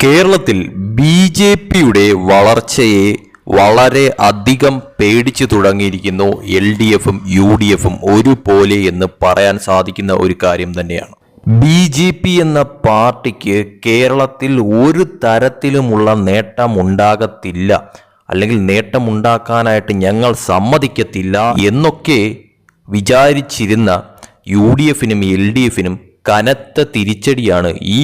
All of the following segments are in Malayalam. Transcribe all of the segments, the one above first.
കേരളത്തിൽ ബി ജെ പിയുടെ വളർച്ചയെ വളരെ അധികം പേടിച്ചു തുടങ്ങിയിരിക്കുന്നു എൽ ഡി എഫും യു ഡി എഫും ഒരുപോലെ എന്ന് പറയാൻ സാധിക്കുന്ന ഒരു കാര്യം തന്നെയാണ്. ബി ജെ പി എന്ന പാർട്ടിക്ക് കേരളത്തിൽ ഒരു തരത്തിലുമുള്ള നേട്ടം ഉണ്ടാകത്തില്ല അല്ലെങ്കിൽ നേട്ടമുണ്ടാക്കാനായിട്ട് ഞങ്ങൾ സമ്മതിക്കത്തില്ല എന്നൊക്കെ വിചാരിച്ചിരുന്ന യു ഡി എഫിനും എൽ ഡി എഫിനും കനത്ത തിരിച്ചടിയാണ് ഈ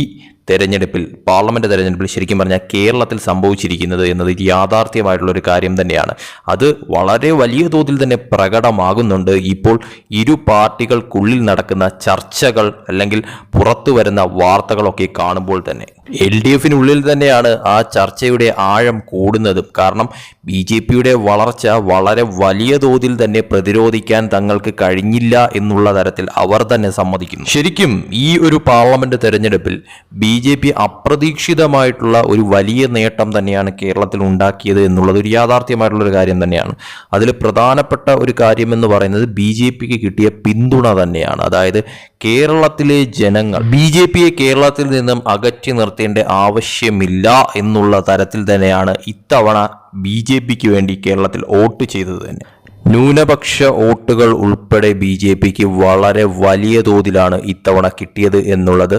തെരഞ്ഞെടുപ്പിൽ പാർലമെന്റ് തെരഞ്ഞെടുപ്പിൽ ശരിക്കും പറഞ്ഞാൽ കേരളത്തിൽ സംഭവിച്ചിരിക്കുന്നത് എന്നത് യാഥാർത്ഥ്യമായിട്ടുള്ള ഒരു കാര്യം തന്നെയാണ്. അത് വളരെ വലിയ തോതിൽ തന്നെ പ്രകടമാകുന്നുണ്ട്. ഇപ്പോൾ ഇരു പാർട്ടികൾക്കുള്ളിൽ നടക്കുന്ന ചർച്ചകൾ അല്ലെങ്കിൽ പുറത്തു വരുന്ന വാർത്തകളൊക്കെ കാണുമ്പോൾ തന്നെ. എൽ ഡി എഫിനുള്ളിൽ തന്നെയാണ് ആ ചർച്ചയുടെ ആഴം കൂടുന്നതും. കാരണം ബി ജെ പിയുടെ വളർച്ച വളരെ വലിയ തോതിൽ തന്നെ പ്രതിരോധിക്കാൻ തങ്ങൾക്ക് കഴിഞ്ഞില്ല എന്നുള്ള തരത്തിൽ അവർ തന്നെ സമ്മതിക്കുന്നു. ശരിക്കും ഈ ഒരു പാർലമെന്റ് തെരഞ്ഞെടുപ്പിൽ ബി ജെ പി അപ്രതീക്ഷിതമായിട്ടുള്ള ഒരു വലിയ നേട്ടം തന്നെയാണ് കേരളത്തിൽ ഉണ്ടാക്കിയത് എന്നുള്ളത് ഒരു യാഥാർത്ഥ്യമായിട്ടുള്ള ഒരു കാര്യം തന്നെയാണ്. അതിൽ പ്രധാനപ്പെട്ട ഒരു കാര്യം എന്ന് പറയുന്നത് ബി ജെ പിക്ക് കിട്ടിയ പിന്തുണ തന്നെയാണ്. അതായത് കേരളത്തിലെ ജനങ്ങൾ ബി ജെ പിയെ കേരളത്തിൽ നിന്നും അകറ്റി നിർത്തേണ്ട ആവശ്യമില്ല എന്നുള്ള തരത്തിൽ തന്നെയാണ് ഇത്തവണ ബി ജെ പിക്ക് വേണ്ടി കേരളത്തിൽ വോട്ട് ചെയ്തത് തന്നെ. ന്യൂനപക്ഷ വോട്ടുകൾ ഉൾപ്പെടെ ബി ജെ പിക്ക് വളരെ വലിയ തോതിലാണ് ഇത്തവണ കിട്ടിയത് എന്നുള്ളത്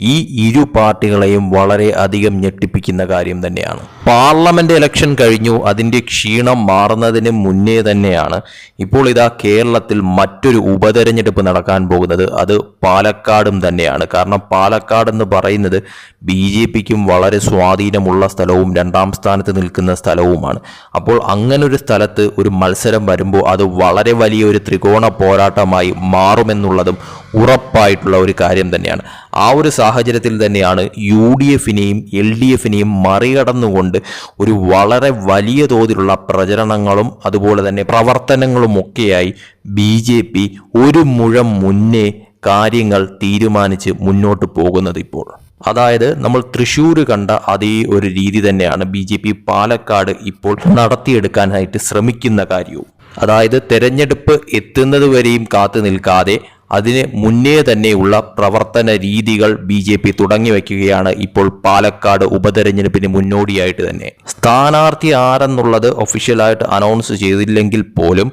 ഈ ഇരു പാർട്ടികളെയും വളരെ അധികം ഞെട്ടിപ്പിക്കുന്ന കാര്യം തന്നെയാണ്. പാർലമെന്റ് ഇലക്ഷൻ കഴിഞ്ഞു. അതിന്റെ ക്ഷീണം മാറുന്നതിന് മുന്നേ തന്നെയാണ് ഇപ്പോൾ ഇതാ കേരളത്തിൽ മറ്റൊരു ഉപതെരഞ്ഞെടുപ്പ് നടക്കാൻ പോകുന്നത്. അത് പാലക്കാടും തന്നെയാണ്. കാരണം പാലക്കാട് എന്ന് പറയുന്നത് ബി ജെ പിക്കും വളരെ സ്വാധീനമുള്ള സ്ഥലവും രണ്ടാം സ്ഥാനത്ത് നിൽക്കുന്ന സ്ഥലവുമാണ്. അപ്പോൾ അങ്ങനൊരു സ്ഥലത്ത് ഒരു മത്സരം വരുമ്പോൾ അത് വളരെ വലിയ ഒരു ത്രികോണ പോരാട്ടമായി മാറുമെന്നുള്ളതും ഉറപ്പായിട്ടുള്ള ഒരു കാര്യം തന്നെയാണ്. ആ ഒരു സാഹചര്യത്തിൽ തന്നെയാണ് യു ഡി എഫിനെയും എൽ ഡി എഫിനെയും മറികടന്നുകൊണ്ട് ഒരു വളരെ വലിയ തോതിലുള്ള പ്രചരണങ്ങളും അതുപോലെ തന്നെ പ്രവർത്തനങ്ങളും ഒക്കെയായി ബി ജെ പി ഒരു മുഴം മുന്നേ കാര്യങ്ങൾ തീരുമാനിച്ച് മുന്നോട്ട് പോകുന്നത് ഇപ്പോൾ. അതായത് നമ്മൾ തൃശ്ശൂർ കണ്ട അതേ ഒരു രീതി തന്നെയാണ് ബി ജെ പി പാലക്കാട് ഇപ്പോൾ നടത്തിയെടുക്കാനായിട്ട് ശ്രമിക്കുന്ന കാര്യവും. അതായത് തെരഞ്ഞെടുപ്പ് എത്തുന്നത് വരെയും കാത്തു നിൽക്കാതെ അതിന് മുന്നേ തന്നെയുള്ള പ്രവർത്തന രീതികൾ ബി ജെ പി തുടങ്ങി വയ്ക്കുകയാണ് ഇപ്പോൾ പാലക്കാട് ഉപതെരഞ്ഞെടുപ്പിന് മുന്നോടിയായിട്ട് തന്നെ. സ്ഥാനാർത്ഥി ആരെന്നുള്ളത് ഒഫീഷ്യലായിട്ട് അനൗൺസ് ചെയ്തില്ലെങ്കിൽ പോലും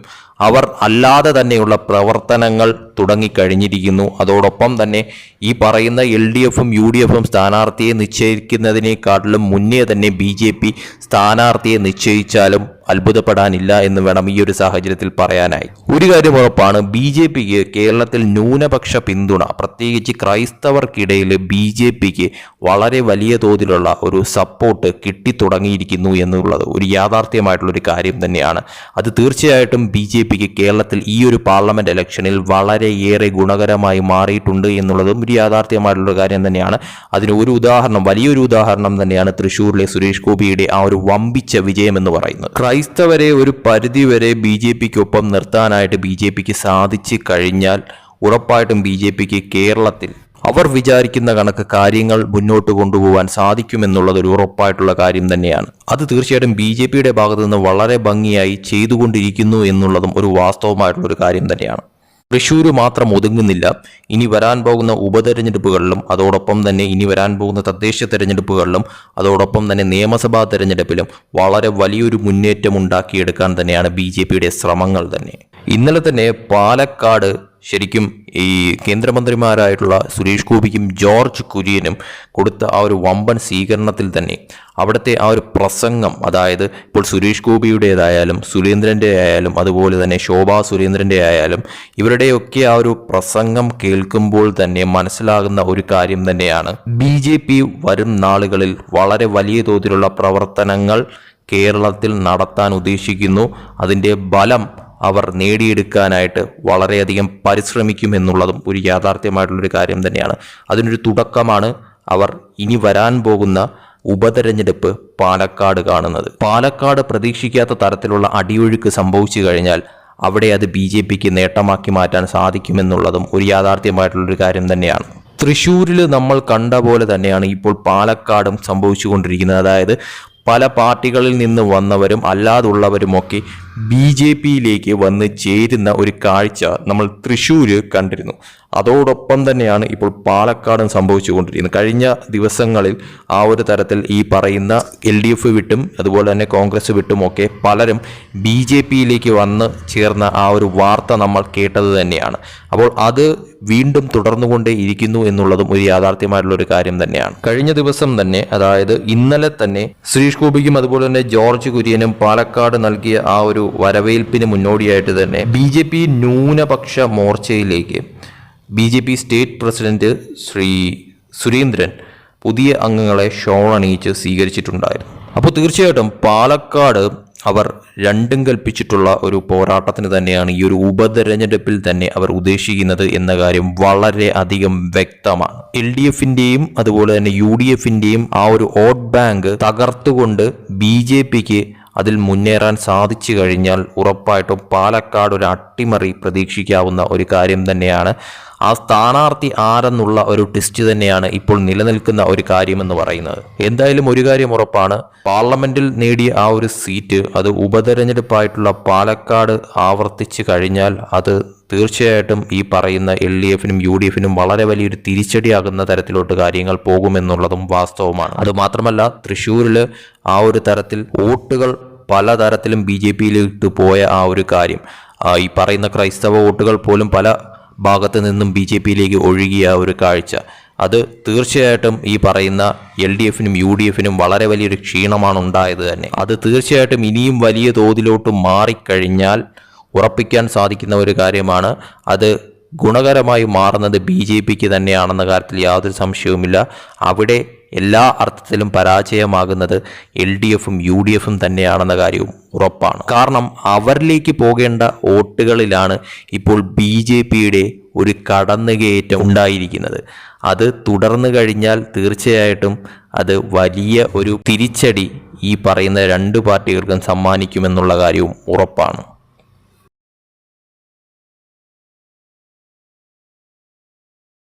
അവർ അല്ലാതെ തന്നെയുള്ള പ്രവർത്തനങ്ങൾ തുടങ്ങിക്കഴിഞ്ഞിരിക്കുന്നു. അതോടൊപ്പം തന്നെ ഈ പറയുന്ന എൽ ഡി എഫും യു ഡി എഫും സ്ഥാനാർത്ഥിയെ നിശ്ചയിക്കുന്നതിനേക്കാട്ടിലും മുന്നേ തന്നെ ബി ജെ പി സ്ഥാനാർത്ഥിയെ നിശ്ചയിച്ചാലും അത്ഭുതപ്പെടാനില്ല എന്ന് വേണം ഈ ഒരു സാഹചര്യത്തിൽ പറയാനായി. ഒരു കാര്യം ഉറപ്പാണ് ബി ജെ പിക്ക് കേരളത്തിൽ ന്യൂനപക്ഷ പിന്തുണ പ്രത്യേകിച്ച് ക്രൈസ്തവർക്കിടയിൽ ബി ജെ പിക്ക് വളരെ വലിയ തോതിലുള്ള ഒരു സപ്പോർട്ട് കിട്ടിത്തുടങ്ങിയിരിക്കുന്നു എന്നുള്ളത് ഒരു യാഥാർത്ഥ്യമായിട്ടുള്ളൊരു കാര്യം തന്നെയാണ്. അത് തീർച്ചയായിട്ടും ബി ജെ പിക്ക് കേരളത്തിൽ ഈ ഒരു പാർലമെന്റ് ഇലക്ഷനിൽ വളരെയേറെ ഗുണകരമായി മാറിയിട്ടുണ്ട് എന്നുള്ളതും ഒരു യാഥാർത്ഥ്യമായിട്ടുള്ള കാര്യം തന്നെയാണ്. അതിന് ഒരു ഉദാഹരണം വലിയൊരു ഉദാഹരണം തന്നെയാണ് തൃശ്ശൂരിലെ സുരേഷ് ഗോപിയുടെ ആ ഒരു വമ്പിച്ച വിജയം എന്ന് പറയുന്നത്. ക്രൈസ്തവരെ ഒരു പരിധിവരെ ബി ജെ പിക്കൊപ്പം നിർത്താനായിട്ട് ബി ജെ പിക്ക് സാധിച്ചു കഴിഞ്ഞാൽ ഉറപ്പായിട്ടും ബി ജെ പിക്ക് കേരളത്തിൽ അവർ വിചാരിക്കുന്ന കണക്ക് കാര്യങ്ങൾ മുന്നോട്ട് കൊണ്ടുപോകാൻ സാധിക്കുമെന്നുള്ളത് ഒരു ഉറപ്പായിട്ടുള്ള കാര്യം തന്നെയാണ്. അത് തീർച്ചയായിട്ടും ബി ജെ പിയുടെ ഭാഗത്തു നിന്ന് വളരെ ഭംഗിയായി ചെയ്തുകൊണ്ടിരിക്കുന്നു എന്നുള്ളതും ഒരു വാസ്തവമായിട്ടുള്ള ഒരു കാര്യം തന്നെയാണ്. തൃശ്ശൂർ മാത്രം ഒതുങ്ങുന്നില്ല. ഇനി വരാൻ പോകുന്ന ഉപതെരഞ്ഞെടുപ്പുകളിലും അതോടൊപ്പം തന്നെ ഇനി വരാൻ പോകുന്ന തദ്ദേശ തെരഞ്ഞെടുപ്പുകളിലും അതോടൊപ്പം തന്നെ നിയമസഭാ തെരഞ്ഞെടുപ്പിലും വളരെ വലിയൊരു മുന്നേറ്റം ഉണ്ടാക്കിയെടുക്കാൻ തന്നെയാണ് ബി ശ്രമങ്ങൾ തന്നെ. ഇന്നലെ തന്നെ പാലക്കാട് ശരിക്കും ഈ കേന്ദ്രമന്ത്രിമാരായിട്ടുള്ള സുരേഷ് ഗോപിക്കും ജോർജ് കുര്യനും കൊടുത്ത ആ ഒരു വമ്പൻ സ്വീകരണത്തിൽ തന്നെ അവിടുത്തെ ആ ഒരു പ്രസംഗം അതായത് ഇപ്പോൾ സുരേഷ് ഗോപിയുടേതായാലും സുരേന്ദ്രന്റെ ആയാലും അതുപോലെ തന്നെ ശോഭാ സുരേന്ദ്രന്റെ ആയാലും ഇവരുടെയൊക്കെ ആ ഒരു പ്രസംഗം കേൾക്കുമ്പോൾ തന്നെ മനസ്സിലാകുന്ന ഒരു കാര്യം തന്നെയാണ്. ബി ജെ പി വരും നാളുകളിൽ വളരെ വലിയ തോതിലുള്ള പ്രവർത്തനങ്ങൾ കേരളത്തിൽ നടത്താൻ ഉദ്ദേശിക്കുന്നു. അതിന്റെ ബലം അവർ നേടിയെടുക്കാനായിട്ട് വളരെയധികം പരിശ്രമിക്കും എന്നുള്ളതും ഒരു യാഥാർത്ഥ്യമായിട്ടുള്ളൊരു കാര്യം തന്നെയാണ്. അതിനൊരു തുടക്കമാണ് അവർ ഇനി വരാൻ പോകുന്ന ഉപതെരഞ്ഞെടുപ്പ് പാലക്കാട് കാണുന്നത്. പാലക്കാട് പ്രതീക്ഷിക്കാത്ത തരത്തിലുള്ള അടിയൊഴുക്ക് സംഭവിച്ചു കഴിഞ്ഞാൽ അവിടെ അത് ബി ജെ പിക്ക് നേട്ടമാക്കി മാറ്റാൻ സാധിക്കുമെന്നുള്ളതും ഒരു യാഥാർത്ഥ്യമായിട്ടുള്ളൊരു കാര്യം തന്നെയാണ്. തൃശ്ശൂരിൽ നമ്മൾ കണ്ട പോലെ തന്നെയാണ് ഇപ്പോൾ പാലക്കാടും സംഭവിച്ചുകൊണ്ടിരിക്കുന്നത്. അതായത് പല പാർട്ടികളിൽ നിന്ന് വന്നവരും അല്ലാതുള്ളവരുമൊക്കെ ബി ജെ പിയിലേക്ക് വന്ന് ചേരുന്ന ഒരു കാഴ്ച നമ്മൾ തൃശ്ശൂര് കണ്ടിരുന്നു. അതോടൊപ്പം തന്നെയാണ് ഇപ്പോൾ പാലക്കാടും സംഭവിച്ചുകൊണ്ടിരിക്കുന്നത്. കഴിഞ്ഞ ദിവസങ്ങളിൽ ആ ഒരു തരത്തിൽ ഈ പറയുന്ന എൽ ഡി എഫ് വിട്ടും അതുപോലെ തന്നെ കോൺഗ്രസ് വിട്ടുമൊക്കെ പലരും ബി ജെ പിയിലേക്ക് വന്ന് ചേർന്ന ആ ഒരു വാർത്ത നമ്മൾ കേട്ടത് തന്നെയാണ്. അപ്പോൾ അത് വീണ്ടും തുടർന്നുകൊണ്ടേ ഇരിക്കുന്നു എന്നുള്ളതും ഒരു യാഥാർത്ഥ്യമായിട്ടുള്ള ഒരു കാര്യം തന്നെയാണ്. കഴിഞ്ഞ ദിവസം തന്നെ അതായത് ഇന്നലെ തന്നെ സുരേഷ് ഗോപിക്കും അതുപോലെ തന്നെ ജോർജ് കുര്യനും പാലക്കാട് നൽകിയ ആ ഒരു വരവേൽപ്പിന് മുന്നോടിയായിട്ട് തന്നെ ബി ജെ പി ന്യൂനപക്ഷ മോർച്ചയിലേക്ക് B J P state president Shri Surendran പുതിയ അംഗങ്ങളെ ഷോണണിയിച്ച് സ്വീകരിച്ചിട്ടുണ്ടായിരുന്നു. അപ്പോൾ തീർച്ചയായിട്ടും പാലക്കാട് അവർ രണ്ടും കൽപ്പിച്ചിട്ടുള്ള ഒരു പോരാട്ടത്തിന് തന്നെയാണ് ഈ ഒരു ഉപതെരഞ്ഞെടുപ്പിൽ തന്നെ അവർ ഉദ്ദേശിക്കുന്നത് എന്ന കാര്യം വളരെ അധികം വ്യക്തമാണ്. എൽ ഡി എഫിന്റെയും അതുപോലെ തന്നെ യു ഡി എഫിന്റെയും ആ ഒരു വോട്ട് ബാങ്ക് തകർത്തുകൊണ്ട് ബി ജെ പിക്ക് അതിൽ മുന്നേറാൻ സാധിച്ചു കഴിഞ്ഞാൽ ഉറപ്പായിട്ടും പാലക്കാട് ഒരു അട്ടിമറി പ്രതീക്ഷിക്കാവുന്ന ഒരു കാര്യം തന്നെയാണ്. ആ സ്ഥാനാർത്ഥി ആരെന്നുള്ള ഒരു ടെസ്റ്റ് തന്നെയാണ് ഇപ്പോൾ നിലനിൽക്കുന്ന ഒരു കാര്യമെന്ന് പറയുന്നത്. എന്തായാലും ഒരു കാര്യം ഉറപ്പാണ്. പാർലമെന്റിൽ നേടിയ ആ ഒരു സീറ്റ് അത് ഉപതെരഞ്ഞെടുപ്പായിട്ടുള്ള പാലക്കാട് ആവർത്തിച്ച് കഴിഞ്ഞാൽ അത് തീർച്ചയായിട്ടും ഈ പറയുന്ന എൽ ഡി എഫിനും യു ഡി എഫിനും വളരെ വലിയൊരു തിരിച്ചടിയാകുന്ന തരത്തിലോട്ട് കാര്യങ്ങൾ പോകുമെന്നുള്ളതും വാസ്തവമാണ്. അത് മാത്രമല്ല തൃശ്ശൂരിൽ ആ ഒരു തരത്തിൽ വോട്ടുകൾ പലതരത്തിലും ബി ജെ പിയിലിട്ട് പോയ ആ ഒരു കാര്യം. ഈ പറയുന്ന ക്രൈസ്തവ വോട്ടുകൾ പോലും പല ഭാഗത്ത് നിന്നും ബി ജെ പിയിലേക്ക് ഒഴുകിയ ഒരു കാഴ്ച. അത് തീർച്ചയായിട്ടും ഈ പറയുന്ന എൽ ഡി എഫിനും യു ഡി എഫിനും വളരെ വലിയൊരു ക്ഷീണമാണ് ഉണ്ടായത് തന്നെ. അത് തീർച്ചയായിട്ടും ഇനിയും വലിയ തോതിലോട്ട് മാറിക്കഴിഞ്ഞാൽ ഉറപ്പിക്കാൻ സാധിക്കുന്ന ഒരു കാര്യമാണ്. അത് ഗുണകരമായി മാറുന്നത് ബി ജെ പിക്ക് തന്നെയാണെന്ന കാര്യത്തിൽ യാതൊരു സംശയവുമില്ല. അവിടെ എല്ലാ അർത്ഥത്തിലും പരാജയമാകുന്നത് എൽ ഡി എഫും യു ഡി എഫും തന്നെയാണെന്ന കാര്യവും ഉറപ്പാണ്. കാരണം അവരിലേക്ക് പോകേണ്ട വോട്ടുകളിലാണ് ഇപ്പോൾ ബി ജെ പിയുടെ ഒരു കടന്നുകയറ്റം ഉണ്ടായിരിക്കുന്നത്. അത് തുടർന്നു കഴിഞ്ഞാൽ തീർച്ചയായിട്ടും അത് വലിയ ഒരു തിരിച്ചടി ഈ പറയുന്ന രണ്ട് പാർട്ടികൾക്കും സമ്മാനിക്കുമെന്നുള്ള കാര്യവും ഉറപ്പാണ്.